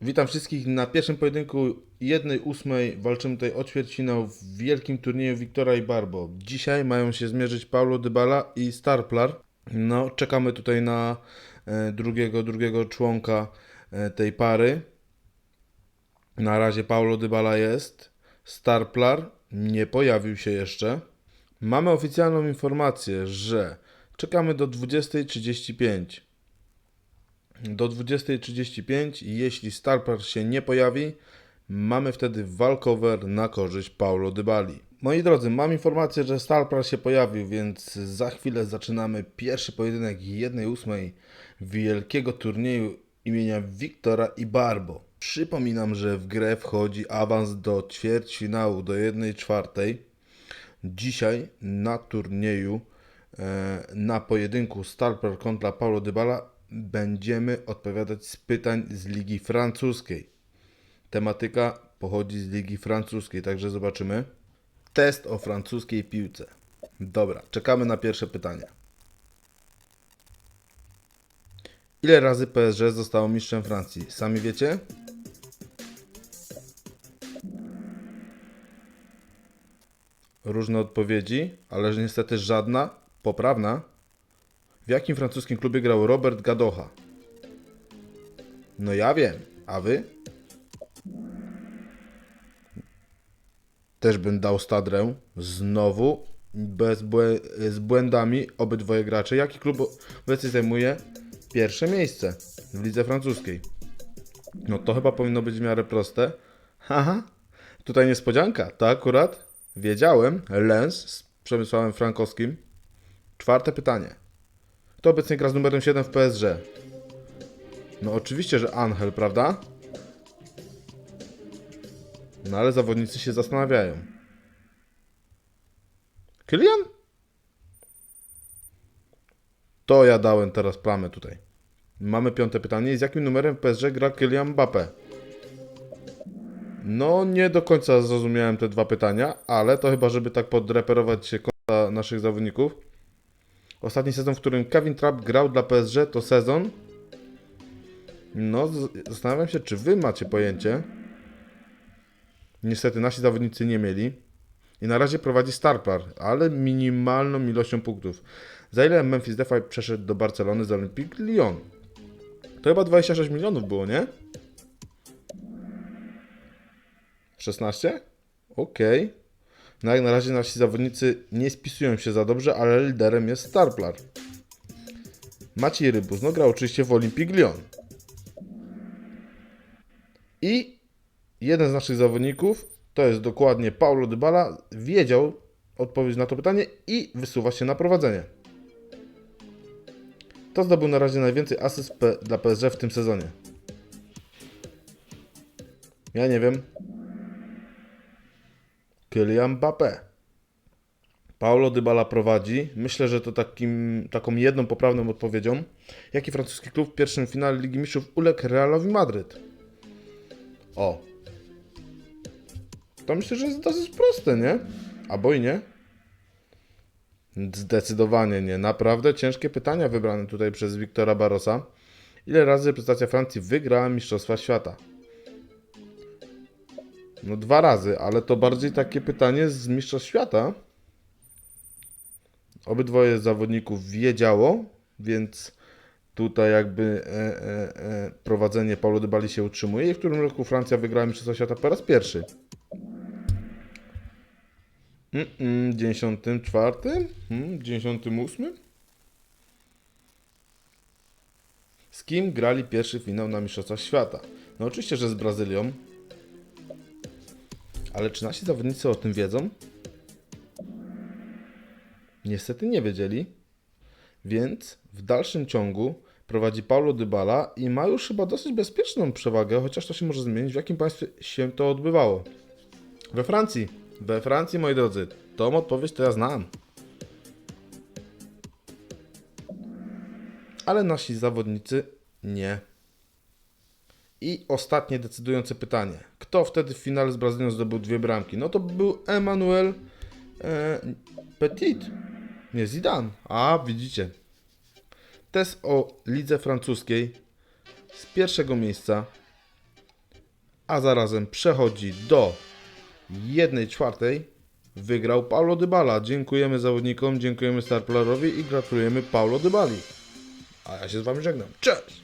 Witam wszystkich na pierwszym pojedynku 1-8 walczymy tutaj o ćwierćfinał w wielkim turnieju Wiktora i Barbo. Dzisiaj mają się zmierzyć Paulo Dybala i Starplar. No, czekamy tutaj na e, drugiego, drugiego członka e, tej pary. Na razie Paulo Dybala jest. Starplar nie pojawił się jeszcze. Mamy oficjalną informację, że czekamy do 20.35 do 20.35 i jeśli Starpar się nie pojawi, mamy wtedy walkover na korzyść Paulo Dybali. Moi drodzy, mam informację, że Starpar się pojawił, więc za chwilę zaczynamy pierwszy pojedynek 1-8 wielkiego turnieju imienia Wiktora i Barbo. Przypominam, że w grę wchodzi awans do ćwierćfinału do 1-4. Dzisiaj na turnieju e, na pojedynku Starper kontra Paulo Dybala będziemy odpowiadać z pytań z Ligi Francuskiej. Tematyka pochodzi z Ligi Francuskiej, także zobaczymy. Test o francuskiej piłce. Dobra, czekamy na pierwsze pytanie. Ile razy PSG zostało mistrzem Francji? Sami wiecie? Różne odpowiedzi, ale niestety żadna poprawna. W jakim francuskim klubie grał Robert Gadocha? No ja wiem, a wy? Też bym dał stadrę. Znowu bez błę- z błędami obydwoje gracze. Jaki klub obecnie zajmuje pierwsze miejsce w lidze francuskiej? No to chyba powinno być w miarę proste. Haha, tutaj niespodzianka, to akurat wiedziałem. Lens z Przemysławem Frankowskim. Czwarte pytanie. Kto obecnie gra z numerem 7 w PSG? No oczywiście, że Angel, prawda? No ale zawodnicy się zastanawiają. Kylian? To ja dałem teraz plamę tutaj. Mamy piąte pytanie. Z jakim numerem w PSG gra Kylian Mbappé? No, nie do końca zrozumiałem te dwa pytania, ale to chyba, żeby tak podreperować się konta naszych zawodników. Ostatni sezon, w którym Kevin Trapp grał dla PSG, to sezon. No, zastanawiam się, czy wy macie pojęcie. Niestety nasi zawodnicy nie mieli. I na razie prowadzi Starpar, ale minimalną ilością punktów. Za ile Memphis Depay przeszedł do Barcelony z Olympique Lyon? To chyba 26 milionów było, nie? 16? Okej. No jak na razie nasi zawodnicy nie spisują się za dobrze, ale liderem jest Starplar. Maciej Rybus, no grał oczywiście w Olympique Lyon. I jeden z naszych zawodników, to jest dokładnie Paulo Dybala, wiedział odpowiedź na to pytanie i wysuwa się na prowadzenie. To zdobył na razie najwięcej asyst dla PSG w tym sezonie. Ja nie wiem. Kylian Mbappé. Paulo Dybala prowadzi. Myślę, że to takim, taką jedną poprawną odpowiedzią. Jaki francuski klub w pierwszym finale Ligi Mistrzów uległ Realowi Madryt? O. To myślę, że jest dosyć proste, nie? Albo i nie? Zdecydowanie nie. Naprawdę ciężkie pytania wybrane tutaj przez Wiktora Barosa. Ile razy reprezentacja Francji wygrała Mistrzostwa Świata? No dwa razy, ale to bardziej takie pytanie z Mistrzostw Świata. Obydwoje zawodników wiedziało, więc tutaj jakby e, e, e, prowadzenie Paulo Dybali się utrzymuje. I w którym roku Francja wygrała Mistrzostwa Świata po raz pierwszy? Mm, mm, 94? Mm, 98? Z kim grali pierwszy finał na Mistrzostwach Świata? No oczywiście, że z Brazylią. Ale czy nasi zawodnicy o tym wiedzą? Niestety nie wiedzieli. Więc w dalszym ciągu prowadzi Paulo Dybala i ma już chyba dosyć bezpieczną przewagę, chociaż to się może zmienić. W jakim państwie się to odbywało? We Francji. We Francji, moi drodzy. Tą odpowiedź to ja znam. Ale nasi zawodnicy nie. I ostatnie decydujące pytanie. Kto wtedy w finale z Brazylią zdobył dwie bramki? No to był Emmanuel e, Petit. Nie, Zidane. A, widzicie. Test o lidze francuskiej z pierwszego miejsca a zarazem przechodzi do 1 czwartej. Wygrał Paulo Dybala. Dziękujemy zawodnikom, dziękujemy Starplarowi i gratulujemy Paulo Dybali. A ja się z Wami żegnam. Cześć!